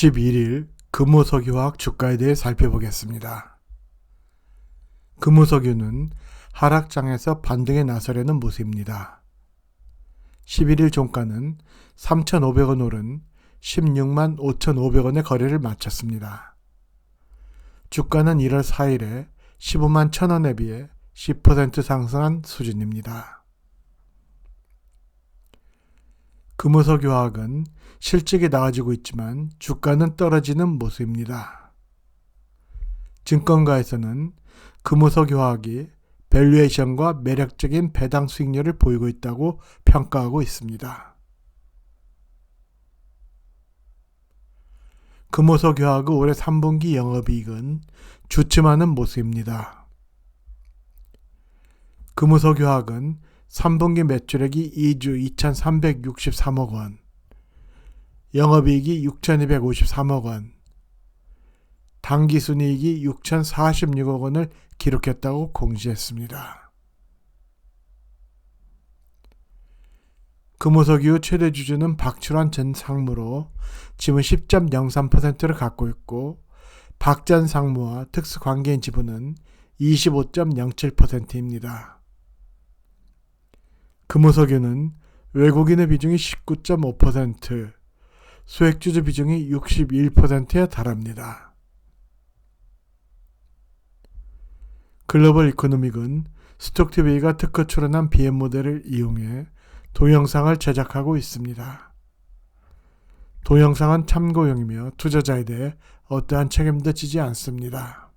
11일 금호석유화학 주가에 대해 살펴보겠습니다. 금호석유는 하락장에서 반등에 나서려는 모습입니다. 11일 종가는 3,500원 오른 16만 5,500원의 거래를 마쳤습니다. 주가는 1월 4일에 15만 1,000원에 비해 10% 상승한 수준입니다. 금호석유화학은 실적이 나아지고 있지만 주가는 떨어지는 모습입니다. 증권가에서는 금호석유화학이 밸류에이션과 매력적인 배당 수익률을 보이고 있다고 평가하고 있습니다. 금호석유화학의 올해 3분기 영업이익은 주춤하는 모습입니다. 금호석유화학은 3분기 매출액이 2주 2,363억 원, 영업이익이 6,253억 원, 당기순이익이 6,046억 원을 기록했다고 공지했습니다. 금호석유 최대 주주는 박출환 전 상무로 지분 10.03%를 갖고 있고 박전 상무와 특수관계인 지분은 25.07%입니다. 금호석유는 외국인의 비중이 19.5%, 소액주주 비중이 61%에 달합니다. 글로벌 이코노믹은 스톡TV가 특허 출원한 BM 모델을 이용해 동영상을 제작하고 있습니다. 동영상은 참고용이며 투자자에 대해 어떠한 책임도 지지 않습니다.